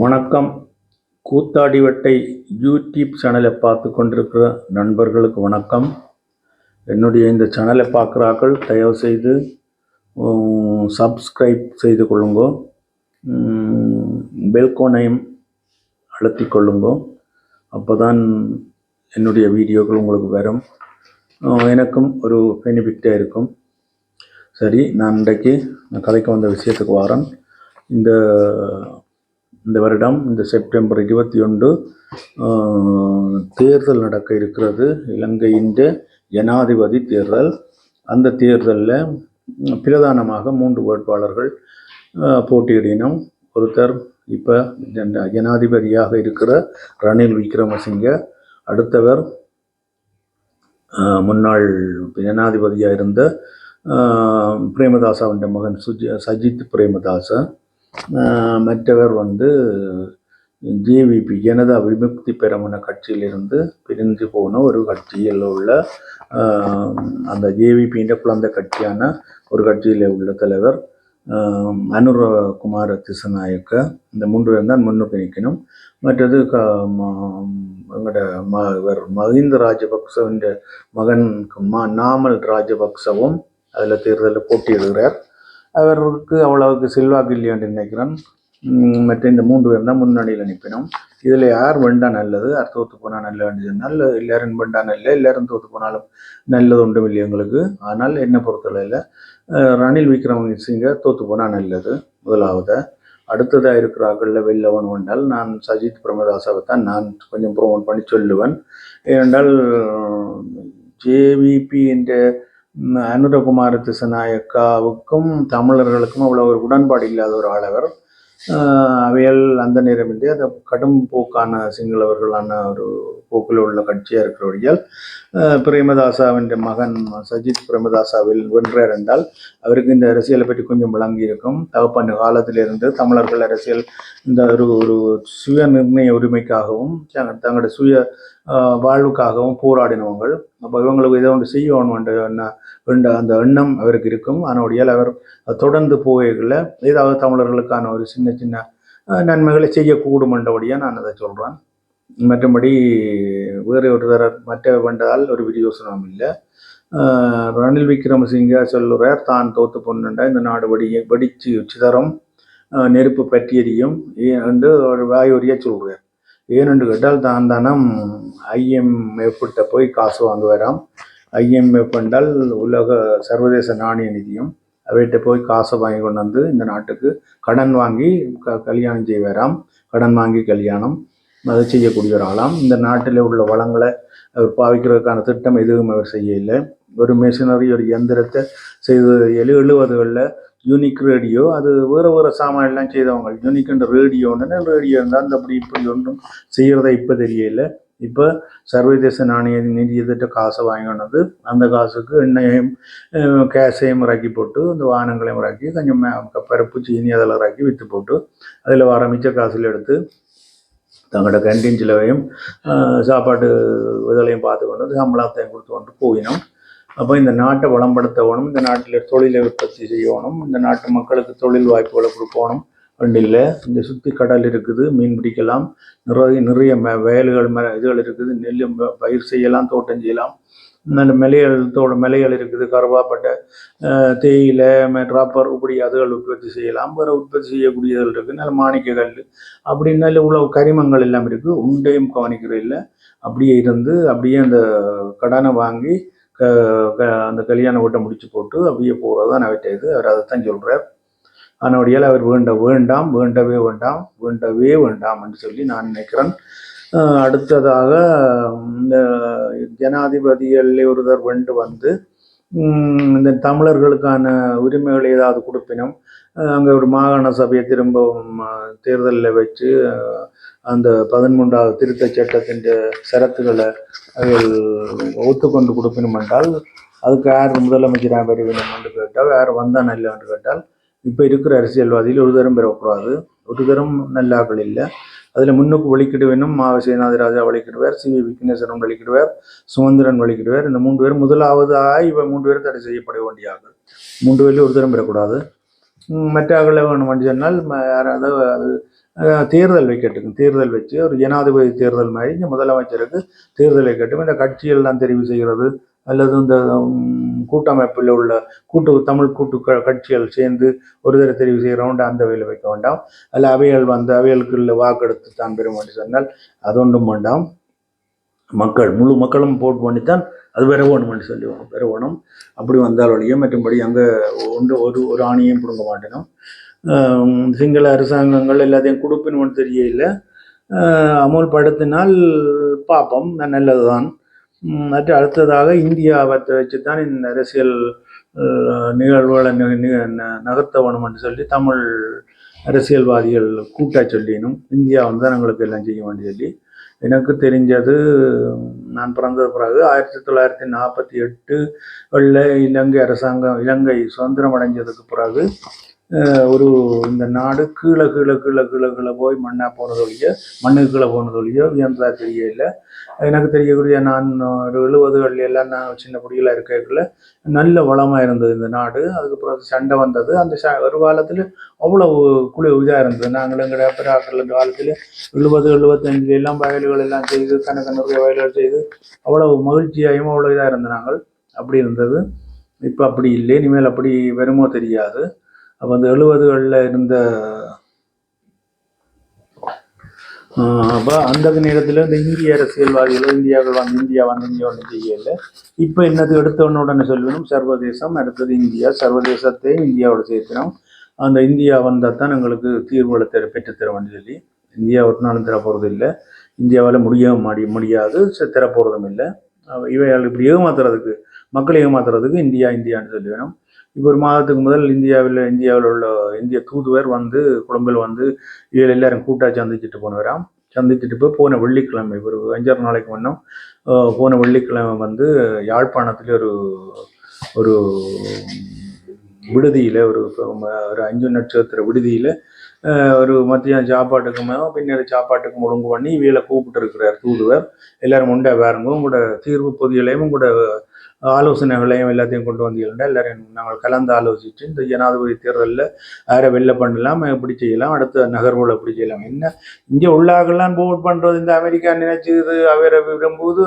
வணக்கம். கூத்தாடிவட்டை யூடியூப் சேனலை பார்த்து கொண்டிருக்கிற நண்பர்களுக்கு வணக்கம். என்னுடைய இந்த சேனலை பார்க்குறாக்கள் தயவு செய்து சப்ஸ்கிரைப் செய்து கொள்ளுங்கோ. பெல்கோனையும் அழுத்தி கொள்ளுங்கோ. அப்போ தான் என்னுடைய வீடியோக்கள் உங்களுக்கு வரும். எனக்கும் ஒரு பெனிஃபிட்டாக இருக்கும். சரி நான் இன்றைக்கு நான் கதைக்கு வந்த விஷயத்துக்கு வரேன். இந்த இந்த வருடம் இந்த செப்டம்பர் இருபத்தி ஒன்று தேர்தல் நடக்க இருக்கிறது. இலங்கையின் ஜனாதிபதி தேர்தல். அந்த தேர்தலில் பிரதானமாக மூன்று வேட்பாளர்கள் போட்டியிடினோம் ஒருத்தர் இப்போ ஜனாதிபதியாக இருக்கிற ரணில் விக்ரமசிங்க அடுத்தவர் முன்னாள் ஜனாதிபதியாக இருந்த பிரேமதாசாவின் மகன் சுஜி சஜித் பிரேமதாசன். மற்றவர் வந்து ஜேவிபி ஜனதா விமுக்தி பெரமுன கட்சியிலிருந்து பிரிந்து போன ஒரு கட்சியில் உள்ள அந்த ஜேவிபின்ற குழந்தை கட்சியான ஒரு கட்சியில் உள்ள தலைவர் அனுரகுமார திசநாயக்க. இந்த மூன்று பேர் தான் முன்னுக்கு நிற்கணும். மற்றது க ம- எங்களோட ம இவர் மஹிந்த ராஜபக்சவின் மகன் மா நாமல் ராஜபக்சவும் அதில் தேர்தலில் போட்டியிடுகிறார். அவருக்கு அவ்வளவுக்கு செல்வாக்கு இல்லையான்னு நினைக்கிறேன். மற்ற இந்த மூன்று பேர் தான் முன்னணியில் நிற்பினோம். இதில் யார் வெண்டா நல்லது? யார் தோற்று போனால் நல்லது சொன்னால் எல்லாரும் வெண்டா நல்ல எல்லாரும் தோற்று போனாலும் நல்லது ஒன்றும் இல்லை எங்களுக்கு. ஆனால் என்னை பொறுத்தளவில் ரணில் விக்ரமசிங்க தோற்று போனால் நல்லது முதலாவது. அடுத்ததாக இருக்கிறார்கள் வெள்ளவன் வந்தால் நான் சஜித் பிரமதாசாவை தான் நான் கொஞ்சம் ப்ரோமோட் பண்ணி சொல்லுவேன். ஏனென்றால் ஜேவிபி என்ற அனுரகுமார திசநாயக்காவுக்கும் தமிழர்களுக்கும் அவ்வளோ ஒரு உடன்பாடு இல்லாத ஒரு ஆளவர். அவையல் அந்த நேரமின்றி அந்த கடும் போக்கான சிங்களவர்களான ஒரு போக்கில் உள்ள கட்சியாக இருக்கிறபடியால் பிரேமதாசாவின் மகன் சஜித் பிரேமதாசாவில் வென்றார் என்றால் அவருக்கு இந்த அரசியலை பற்றி கொஞ்சம் விளங்கி இருக்கும் தகப்பன் காலத்திலிருந்து தமிழர்கள் அரசியல் இந்த ஒரு ஒரு சுய நிர்ணய உரிமைக்காகவும் தங்களுடைய சுய வாழ்வுக்காகவும் போராடினவங்கள். அப்போ இவங்களுக்கு இதை ஒன்று செய்யணும் என்ற எண்ண- அந்த எண்ணம் அவருக்கு இருக்கும். அதனுடைய அவர் தொடர்ந்து போகல ஏதாவது தமிழர்களுக்கான ஒரு சின்ன சின்ன நன்மைகளை செய்யக்கூடும் என்றபடியாக நான் அதை சொல்கிறேன் மற்றபடி வேறு ஒரு தர மற்ற வேண்டதால் ஒரு விரியோசனம் இல்லை. ரணில் விக்ரமசிங்க சொல்லுறார் தான் தோத்து பொண்ணுண்ட இந்த நாடு வெடி வெடிச்சு சிதறம் நெருப்பு பற்றியறியும் என்று ஒரு வாயுரியா சொல்கிறார் ஏனென்று கேட்டால் தான் தானம் ஐஎம்எஃப்கிட்ட போய் காசு வாங்குவாராம். ஐஎம்எஃப் என்றால் உலக சர்வதேச நாணய நிதியம். அவர்கிட்ட போய் காசை வாங்கி கொண்டு வந்து இந்த நாட்டுக்கு கடன் வாங்கி க கல்யாணம் செய்வாராம். கடன் வாங்கி கல்யாணம். அதை செய்யக்கூடிய ஒரு ஆளாம். இந்த நாட்டில் உள்ள வளங்களை அவர் பாவிக்கிறதுக்கான திட்டம் எதுவும் அவர் செய்யலை ஒரு மிஷினரி ஒரு இயந்திரத்தை செய்து எழு எழுபதுகளில் யூனிக் ரேடியோ அது வேறு வேறு சாமான்லாம் செய்தவங்க. யூனிக்ன்ற ரேடியோன்னு ரேடியோ இருந்தால் அந்த அப்படி இப்படி ஒன்றும் செய்கிறத இப்போ தெரியல இப்போ சர்வதேச நாணய நிதியத்திட்ட காசை வாங்கி அந்த காசுக்கு எண்ணெயையும் கேஸையும் இறக்கி போட்டு அந்த வாகனங்களையும் இறக்கி கொஞ்சம் பருப்பு சீனி அதெல்லாம் இறக்கி விற்று போட்டு அதில் வர மிச்ச காசில் எடுத்து தங்களோட கேண்டீன் சிலவையும் சாப்பாட்டு இதழையும் பார்த்து கொண்டு வந்து சம்பளத்தையும் கொடுத்து கொண்டு போயினோம் அப்போ இந்த நாட்டை வளம்படுத்தணும் இந்த நாட்டில் தொழிலை உற்பத்தி செய்யணும் இந்த நாட்டு மக்களுக்கு தொழில் வாய்ப்புகளை கொடுக்கணும் வண்டியில் இல்லை இந்த சுற்றி கடல் இருக்குது மீன் பிடிக்கலாம் நிறைய நிறைய வயல்கள் இதுகள் இருக்குது நெல் பயிர் செய்யலாம் தோட்டம் செய்யலாம் நல்ல மலைகள் தோட இருக்குது கருவாப்பட்டை தேயிலை ம- இப்படி அதுகள் உற்பத்தி செய்யலாம். வேறு உற்பத்தி செய்யக்கூடியதுகள் இருக்குது நல்ல மாணிக்க கல் உள்ள கரிமங்கள் எல்லாம் இருக்குது உண்டையும் கவனிக்கிற இல்லை. அப்படியே இருந்து அப்படியே அந்த கடனை வாங்கி க க- அந்த கல்யாண வீட்டை முடிச்சு போட்டு அப்படியே போகிறது தான் அவர்கிட்ட இது. அவர் அதைத்தான் சொல்கிறார் அதனுடையால் அவர் வேண்ட வேண்டாம் வேண்டவே வேண்டாம் வேண்டவே வேண்டாம் என்று சொல்லி நான் நினைக்கிறேன். அடுத்ததாக இந்த ஜனாதிபதிகள் ஒருதர் வெண்டு வந்து இந்த தமிழர்களுக்கான உரிமைகள் ஏதாவது கொடுப்பினும் அங்கே ஒரு மாகாண சபையை திரும்பவும் தேர்தலில் வச்சு அந்த பதிமூன்றாவது திருத்தச் சட்டத்தின் சரத்துக்களை அவர்கள் ஒத்துக்கொண்டு கொடுப்பினும் என்றால் அதுக்கு யார் முதலமைச்சராக பெற வேண்டும் என்று கேட்டால் யார் வந்தான் இல்லை என்று கேட்டால் இப்போ இருக்கிற அரசியல்வாதியில் ஒரு தரம் பெறக்கூடாது ஒரு தரம் நல்லாக்கள் இல்லை. அதில் முன்னுக்கு வழிக்கிடுவேனும் மா மாவ சேனாதிராஜா வழிக்கிடுவார் சி வி விக்னேஸ்வரன் வழிக்கிடுவார் சுமந்திரன் வழிக்கிடுவார். இந்த மூன்று பேர் முதலாவதாக இவ மூன்று பேரும் தடை செய்யப்பட வேண்டிய ஆக்கள் மூன்று பேரில் ஒரு தரம் பெறக்கூடாது மற்ற ஆக்களை வேணும் வண்டி சொன்னால் யாராவது அது தேர்தல் வைக்கட்டும் தேர்தல் வச்சு ஒரு ஜனாதிபதி தேர்தல் மாதிரி இந்த முதலமைச்சருக்கு தேர்தல் வைக்கட்டும் இந்த கட்சியெல்லாம் தெரிவு செய்கிறது. அல்லது இந்த கூட்டமைப்பில் உள்ள கூட்டு தமிழ் கூட்டு க- கட்சிகள் சேர்ந்து ஒரு தர தெரிவு செய்கிறவன்ட்டு அந்த வகையில் வைக்க வேண்டாம். அல்ல அவைகள் வந்து அவைகளுக்குள்ள வாக்கெடுத்து தான் பெறும் என்று சொன்னால் அது ஒன்றும் வேண்டாம். மக்கள் முழு மக்களும் போட் பண்ணித்தான் அது பெற வேணும் என்று சொல்லி பெற வேணும் அப்படி வந்தால் ஒழிய மற்றும்படி அங்கே ஒன்று ஒரு ஒரு ஆணையும் பிடுங்க மாட்டேனும் சிங்கள அரசாங்கங்கள் எல்லாத்தையும் கொடுப்பின்னு தெரியல அமுல்படுத்தினால் பார்ப்போம் நல்லது தான் மற்ற அடுத்ததாக இந்தியாவை வச்சு தான் இந்த அரசியல் நிகழ்வுகளை நி- ந- நகர்த்த வேணும் என்று சொல்லி தமிழ் அரசியல்வாதிகள் கூட்டா சொல்லினும் இந்தியா வந்து தான் எங்களுக்கு எல்லாம் செய்ய வேண்டிய சொல்லி எனக்கு தெரிஞ்சது நான் பிறந்த பிறகு ஆயிரத்தி தொள்ளாயிரத்தி நாற்பத்தி எட்டு இலங்கை அரசாங்கம் இலங்கை சுதந்திரம் அடைஞ்சதுக்கு பிறகு ஒரு இந்த நாடு கீழே கீழே கீழே கீழே கீழே போய் மண்ணா போனதொழிய மண்ணுக்கு கீழே போனதொழிய உயர்ந்ததா தெரியல. எனக்கு தெரியக்கூடிய நான் ஒரு எழுபதுகள் எல்லாம் நான் சின்ன பிடியில் இருக்கக்குள்ள நல்ல வளமாக இருந்தது இந்த நாடு. அதுக்கப்புறம் சண்டை வந்தது. அந்த ச ஒரு காலத்தில் அவ்வளோ குளிர் இதாக இருந்தது. நாங்கள் எங்கள் பிராக்கள் காலத்தில் எழுபது எழுபத்தஞ்சு எல்லாம் வயல்கள் எல்லாம் செய்து கணக்கு நிறைய வயல்கள் செய்து அவ்வளோ மகிழ்ச்சியாகவும் அவ்வளோ இதாக இருந்த நாங்கள். அப்படி இருந்தது. இப்போ அப்படி இல்லை. இனிமேல் அப்படி வருமோ தெரியாது. அப்போ அந்த எழுபதுகளில் இருந்த அப்போ அந்த நேரத்தில் இந்த இந்திய அரசியல்வாதிகள் இந்தியாவில் வந்து இந்தியா வந்து இந்தியா வந்து செய்யல. இப்போ என்னது எடுத்தவன உடனே சொல்லணும் சர்வதேசம் அடுத்தது இந்தியா. சர்வதேசத்தை இந்தியாவோட சேர்த்தினோம். அந்த இந்தியா வந்தால் தான் எங்களுக்கு தீர்வுகளை தர பெற்றுத்தர வேண்டியது சொல்லி இந்தியா ஒரு நாளும் தரப்போகிறது இல்லை. இந்தியாவால் முடியவும் மாடி முடியாது தரப்போகிறதும் இல்லை. அவ- இப்படி ஏமாத்துறதுக்கு மக்களை ஏமாத்துறதுக்கு இந்தியா இந்தியான்னு சொல்லி வேணும் இப்போ ஒரு மாதத்துக்கு முதல் இந்தியாவில் இந்தியாவில் உள்ள இந்திய தூதுவர் வந்து கொழும்பில் வந்து இதில் எல்லாரும் கூட்டாக சந்திச்சுட்டு போனவராம். சந்திச்சுட்டு போய் போன வெள்ளிக்கிழமை ஒரு அஞ்சாறு நாளைக்கு முன்னும் போன வெள்ளிக்கிழமை வந்து யாழ்ப்பாணத்தில் ஒரு ஒரு விடுதியில் ஒரு ஒரு அஞ்சு நட்சத்திர விடுதியில் ஒரு மத்தியானம் சாப்பாட்டுக்குமே பின்னர் சாப்பாட்டுக்கும் ஒழுங்கு பண்ணி இவையில கூப்பிட்டு இருக்கிறார் தூதுவர். எல்லாரும் உண்டா பாருங்க உங்களோட தீர்வு பொதிகளையும் உங்களோட ஆலோசனைகளையும் எல்லாத்தையும் கொண்டு வந்தீங்கன்னா எல்லாரையும் நாங்கள் கலந்து ஆலோசித்து இந்த ஜனாதிபதி தேர்தலில் யாரை வெளில பண்ணலாம் எப்படி செய்யலாம் அடுத்த நகர்வுகளை எப்படி செய்யலாம். என்ன? இங்கே உள்ளாகலாம் போட் பண்ணுறது இந்த அமெரிக்கா நினைச்சது அவரை விரும்புவது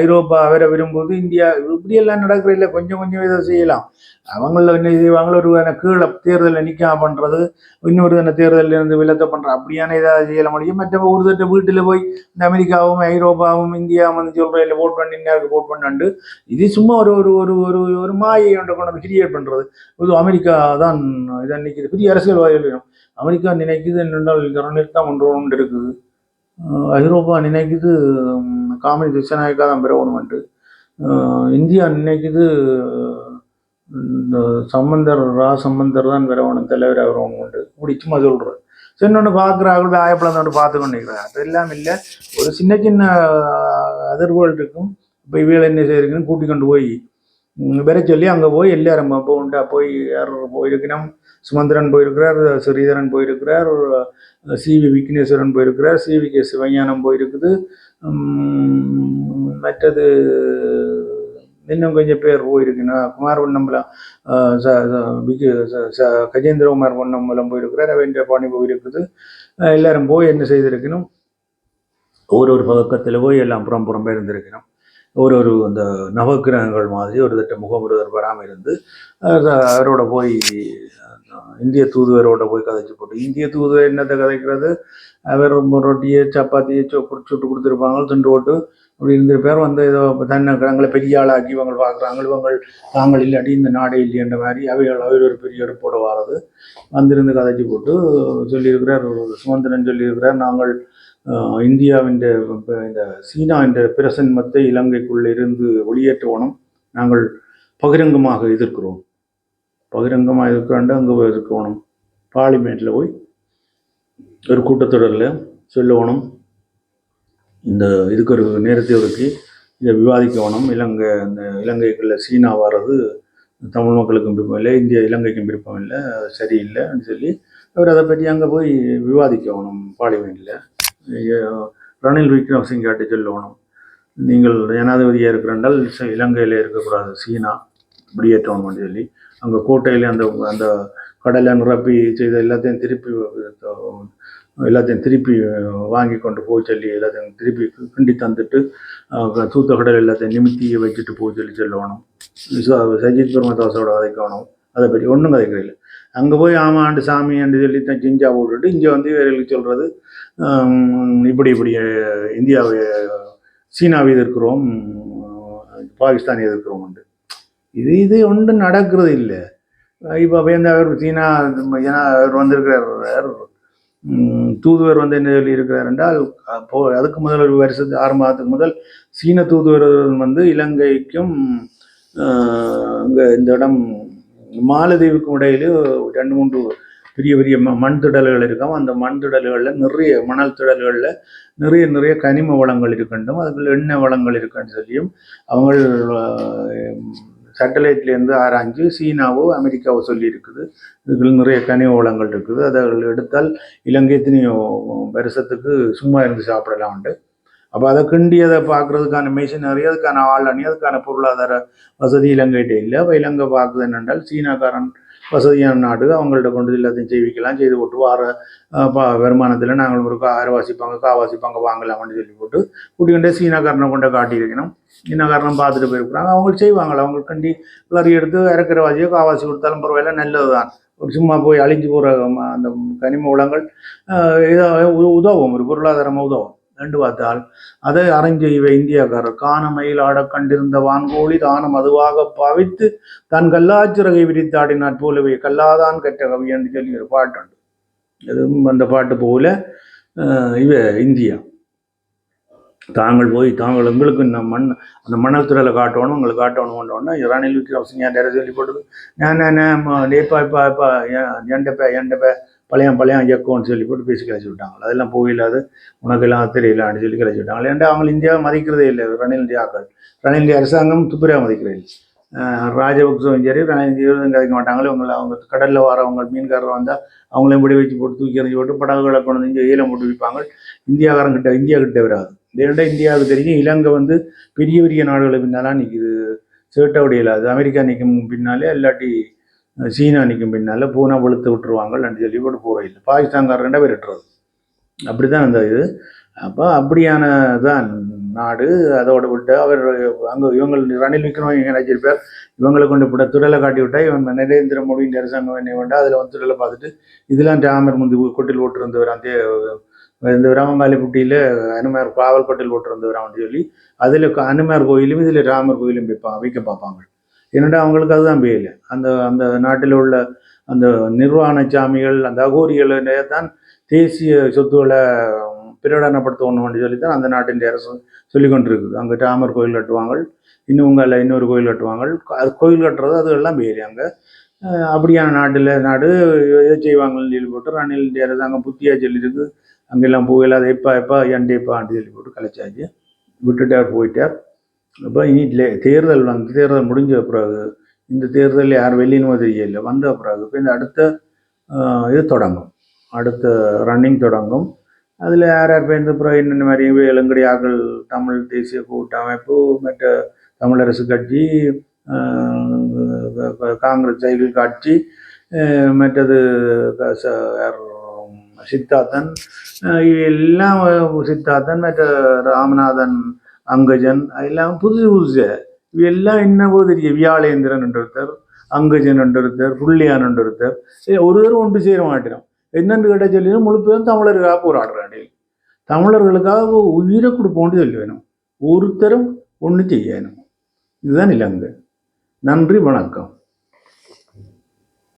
ஐரோப்பா அவரை விரும்புவது இந்தியா இப்படியெல்லாம் நடக்கிற இல்லை கொஞ்சம் கொஞ்சம் இதை செய்யலாம். அவங்கள என்ன செய்வாங்களோ ஒரு கீழே தேர்தலில் நிற்கா பண்ணுறது இன்னொரு தானே தேர்தலில் இருந்து விலத்த பண்ணுற அப்படியான இதாக செய்யல முடியும். மற்ற ஒரு தட்ட வீட்டில் போய் இந்த அமெரிக்காவும் ஐரோப்பாவும் இந்தியாவும் வந்து சொல்கிற இல்லை போட் பண்ணி இந்தியாவுக்கு போட் பண்ணாண்டு இது சும்மா சும்மா ஒரு ஒரு ஒரு ஒரு ஒரு மாயை ஒன்றை கொண்டு வந்து கிரியேட் பண்ணுறது இது அமெரிக்கா தான் இதை நிற்கிது பெரிய அரசியல்வாதிகள் அமெரிக்கா நினைக்குது என்னென்றால் தான் ஒன்று ஒன்று இருக்குது. ஐரோப்பா நினைக்குது காமெடி காமினி திசநாயக்கா தான் பெறணுமெண்டு இந்தியா நினைக்குது இந்த சம்பந்தர் ரா சம்பந்தர் தான் வரணும் தலைவர் வரணுமெண்டு இப்படி சும்மா சொல்கிறேன் சரி பார்க்குறாங்க ஆயப்பழம் ஒன்று பார்த்து கொண்டிருக்கிறாங்க அதெல்லாம் இல்லை. ஒரு சின்ன சின்ன அதிர்வுகள் இருக்கும். இப்போ இவைகள் என்ன செய்யிருக்குன்னு கூட்டி கொண்டு போய் ம், வர சொல்லி அங்கே போய் எல்லாரும் அப்போ உண்டா போய் யார் போயிருக்கணும். சுமந்திரன் போயிருக்கிறார் ஸ்ரீதரன் போயிருக்கிறார் சி வி விக்னேஸ்வரன் போயிருக்கிறார் சி வி கே சிவஞானம் போயிருக்குது. மற்றது இன்னும் கொஞ்சம் பேர் போயிருக்குன்னா குமார் பொன்னம்பலம் கஜேந்திரகுமார் பொன்னம்பலம் போயிருக்கிறார் ரவீந்திர பாணி போயிருக்குது. எல்லாரும் போய் என்ன செய்திருக்கணும்? ஒரு ஒரு பக்கத்தில் போய் எல்லாம் புறம் புறம்பே இருந்திருக்கணும். ஒரு ஒரு அந்த நவக்கிரகங்கள் மாதிரி ஒரு திட்ட முகமுருதர் வராமல் இருந்து அவரோட போய் இந்திய தூதுவரோட போய் கதைச்சு போட்டு இந்திய தூதுவர் என்னத்தை கதைக்கிறது? அவர் ரொட்டியை சப்பாத்தியை சு- சுட்டு கொடுத்துருப்பாங்க துண்டு ஓட்டு அப்படி இருந்திருப்பார். வந்து ஏதோ தன்னை தங்களை பெரிய ஆளாக்கி இவங்க பார்க்குறாங்க இவங்க தாங்கள் இல்லாட்டி இந்த நாடே இல்லைன்ற மாதிரி அவைகள் அவர் ஒரு பெரிய எடுப்போட வாரது. வந்திருந்து கதைச்சு போட்டு சொல்லியிருக்கிறார் சுமந்திரன் சொல்லியிருக்கிறார் நாங்கள் இந்தியாவின் இந்த சீனா என்ற பிரசன்மத்தை இலங்கைக்குள்ளே இருந்து வெளியேற்றவனும் நாங்கள் பகிரங்கமாக எதிர்க்கிறோம். பகிரங்கமாக எதிர்க்கிறாண்டு அங்கே போய் எதிர்க்கணும். பார்லிமெண்ட்டில் போய் ஒரு கூட்டத்தொடரில் சொல்லணும். இந்த இதுக்கு ஒரு நேரத்தை ஒதுக்கி இதை விவாதிக்கணும். இலங்கை இந்த இலங்கைக்குள்ள சீனா வர்றது தமிழ் மக்களுக்கும் விருப்பம் இல்லை இந்தியா இலங்கைக்கும் விருப்பம் இல்லை சரியில்லைன்னு சொல்லி அவர் அதை பற்றி அங்கே போய் விவாதிக்கணும் பார்லிமெண்ட்டில் ரணில் விக்ரமசிங்காட்டி சொல்லணும். நீங்கள் ஜனாதிபதியாக இருக்கிறால் இலங்கையில் இருக்கக்கூடாது சீனா. வெளியேற்றணும்னு சொல்லி அங்கே கோட்டையில் அந்த அந்த கடலை நிரப்பி செய்த எல்லாத்தையும் திருப்பி எல்லாத்தையும் திருப்பி வாங்கி கொண்டு போக சொல்லி எல்லாத்தையும் திருப்பி கிண்டி தந்துட்டு அஹ், தூத்த கடல் எல்லாத்தையும் நிமித்தி வச்சுட்டு போக சொல்லி சொல்லணும். சஜித் பிரமதாஸோட கதைக்கணும் அதை பற்றி ஒன்றும் கதைக்கிறதில்ல அங்கே போய் ஆமாண்டு என்று சொல்லி தான் சிஞ்சா போட்டுட்டு இங்கே வந்து இவர்களுக்கு சொல்கிறது இப்படி இப்படி இந்தியாவை சீனாவை எதிர்க்கிறோம் பாகிஸ்தானை எதிர்க்கிறோம் உண்டு. இது இது ஒன்று நடக்கிறது இல்லை. இப்போ வேந்த அவர் சீனா ஏன்னா அவர் வந்திருக்கிறார் தூதுவர் வந்து என்ன சொல்லி இருக்கிறார் என்றால் அப்போ அதுக்கு முதல் ஒரு வருஷத்து ஆறு மாதத்துக்கு முதல் சீன தூதுவர் வந்து இலங்கைக்கும் ஆஹ், இந்த இடம் மாலதீவுக்கும் இடையில ரெண்டு மூன்று பெரிய பெரிய ம மண் திடல்கள் இருக்கும். அந்த மண் திடல்களில் நிறைய மணல் திடல்களில் நிறைய நிறைய கனிம வளங்கள் இருக்கின்றும். அதுக்குள்ள எண்ணெய் வளங்கள் இருக்குன்னு சொல்லியும் அவங்க சேட்டலைட்லேருந்து ஆராய்ஞ்சு சீனாவோ அமெரிக்காவோ சொல்லி இருக்குது இதுக்குள்ள நிறைய கனிம வளங்கள் இருக்குது. அதை எடுத்தால் இலங்கை எத்தனையோ வருஷத்துக்கு சும்மா இருந்து சாப்பிடலாம் உண்டு அப்போ அதை கிண்டி அதை பார்க்குறதுக்கான மிஷினரி அதுக்கான ஆள் அணி அதுக்கான பொருளாதார வசதி இலங்கைகிட்ட இல்லை. அப்போ இலங்கை பார்க்குது என்னென்றால் சீனாக்காரன் வசதியான நாடு அவங்கள்ட்ட கொண்டு எல்லாத்தையும் செய்விக்கலாம் செய்து போட்டு வார வருமானத்தில் நாங்கள் ஒரு ஆறு வாசிப்பாங்க காவாசிப்பாங்க வாங்கலாம்னு சொல்லி போட்டு கூட்டிகிட்டே சீனாக்காரனை கொண்டு காட்டியிருக்கணும். சீனாக்காரனை பார்த்துட்டு போயிருக்கிறாங்க. அவங்க செய்வாங்களா? அவங்க கண்டி கிளறி எடுத்து இறக்குற வாசியோ காவாசி கொடுத்தாலும் பரவாயில்ல நல்லது தான் ஒரு சும்மா போய் அழிஞ்சு போகிற அந்த கனிம வளங்கள் இதாக உதவும் ஒரு பொருளாதாரமாக உதவும். ரெண்டு பார்த்தால் அதை அரஞ்செய்வ இவ இந்தியாக்காரர். காணமையில் ஆடக் கண்டிருந்த வான்கோழி தானம் அதுவாக பாவித்து தன் கல்லாச்சிறகை விரித்தாடினாற் போலவே கல்லாதான் கெட்ட கவி என்று சொல்லி ஒரு பாட்டுண்டு. அதுவும் அந்த பாட்டு போல அஹ், இவ இந்தியா. தாங்கள் போய் தாங்கள் எங்களுக்கு இந்த மண் அந்த மணல் துறையில் காட்டணும் உங்களுக்கு காட்டணும் கொண்டோன்னா ரணில் விக்ரமசிங்க யார் சொல்லி போட்டது நான் நான் லேப்பா இப்போ இப்போ எண்டப்ப எண்டப்ப பழைய பழைய இயக்கம்னு சொல்லி போட்டு பேசி கிளச்சி விட்டாங்க. அதெல்லாம் போயில்லாது உனக்கெல்லாம் தெரியலான்னு சொல்லி கிளச்சி விட்டாங்க. ஏன்டா அவங்க இந்தியாவை மதிக்கிறதே இல்லை. ரணில் இந்தியாக்கள் ரணில் அரசாங்கம் துப்புரா மதிக்கிறது ராஜபக்சவும் சரி ரணில் இந்தியாவும் கதைக்க மாட்டாங்களே. உங்களை அவங்க கடலில் வரவங்க மீன்காரர் வந்தால் அவங்களையும் பிடி வச்சு போட்டு தூக்கி எறிஞ்சு போட்டு படகுகளை கொண்டு வந்து இங்கே போட்டு விற்பாங்க. இந்தியாக்காரங்க கிட்ட இந்தியா கிட்ட வராது. இதோட இந்தியாவுக்கு தெரியும் இலங்கை வந்து பெரிய பெரிய நாடுகளுக்கு பின்னாலாம் நிற்கிது சேட்டை இல்லாது அமெரிக்கா நிற்கும் பின்னாலே இல்லாட்டி சீனா நிற்கும் பின்னால பூனா வெளுத்து விட்டுருவாங்கன்னு சொல்லி போட்டு போகிற இல்லை பாகிஸ்தான்காரண்ட விரட்டுறது அப்படி தான் அந்த இது. அப்போ அப்படியான தான் நாடு. அதோட விட்டு அவர் அங்கே இவங்க ரணில் விக்ரமசிங்க இங்கே நினைச்சிருப்பார் இவங்களை கொண்டு விட துடலை காட்டி விட்டா இவன் நரேந்திர மோடியின் அரசாங்கம் என்ன வேண்டாம் அதில் வந்து துடலை பார்த்துட்டு இதெல்லாம் ராமர் முந்தி கொட்டில் ஓட்டிருந்தவர் அந்த இந்த ராமங்காலிப்பட்டியில் அனுமார் காவல் கொட்டில் ஓட்டிருந்தவர் சொல்லி அதில் அனுமார் கோயிலும் இதில் ராமர் கோயிலும் வைப்பா வைக்க பார்ப்பாங்க. என்னடா அவங்களுக்கு அதுதான் பேயல அந்த அந்த நாட்டில் உள்ள அந்த நிர்வாண சாமிகள் அந்த அகோரிகளுடைய தான் தேசிய சொத்துக்களை பிரகடனப்படுத்தணும்னு சொல்லி தான் அந்த நாட்டின் அரசு சொல்லி கொண்டிருக்குது. அங்கே ராமர் கோயில் கட்டுவாங்க இன்னும் உங்கள் இன்னொரு கோயில் கட்டுவாங்க. அது கோயில் கட்டுறது அது எல்லாம் பேர் அங்கே அப்படியான நாட்டில் நாடு எதை செய்வாங்கன்னு சொல்லி போட்டு ரணில் இந்திய அரசாங்கம் புத்தியாக சொல்லியிருக்கு. அங்கெல்லாம் போகல அதை எப்பா எப்போ எண்டேப்பான்னு சொல்லி போட்டு கலைச்சாச்சு விட்டுட்டார் போயிட்டார். அப்போ இனி தேர்தல் வந்து தேர்தல் முடிஞ்ச பிறகு இந்த தேர்தல் யார் வெளியினுமோ தெரியல வந்த பிறகு இப்போ இந்த அடுத்த இது தொடங்கும். அடுத்த ரன்னிங் தொடங்கும். அதில் யார் யார் பேருந்து பிறகு என்னென்ன மாதிரி இளங்கடியாக்கள் தமிழ் தேசிய கூட்டமைப்பு மற்ற தமிழரசு கட்சி காங்கிரஸ் சைக்கிள் கட்சி மற்றது சித்தார்த்தன் எல்லாம் சித்தார்த்தன் மற்ற ராமநாதன் அங்கஜன் எல்லாம் புதுசு. புதுசு இவெல்லாம் என்னவோ தெரியும்? வியாழேந்திரன் என்று ஒருத்தர் அங்கஜன் என்று ஒருத்தர் புள்ளியான் என்று ஒருத்தர் சரி, ஒருத்தரும் ஒன்று சேர மாட்டேன் என்னென்று கேட்டால் சொல்லி முழு பேரும் தமிழருக்காக போராடுறாடி தமிழர்களுக்காக உயிரை கொடுப்போம்னு சொல்லி வேணும் ஒருத்தரும் ஒன்று செய்யணும். இதுதான் இலங்கை. நன்றி வணக்கம்.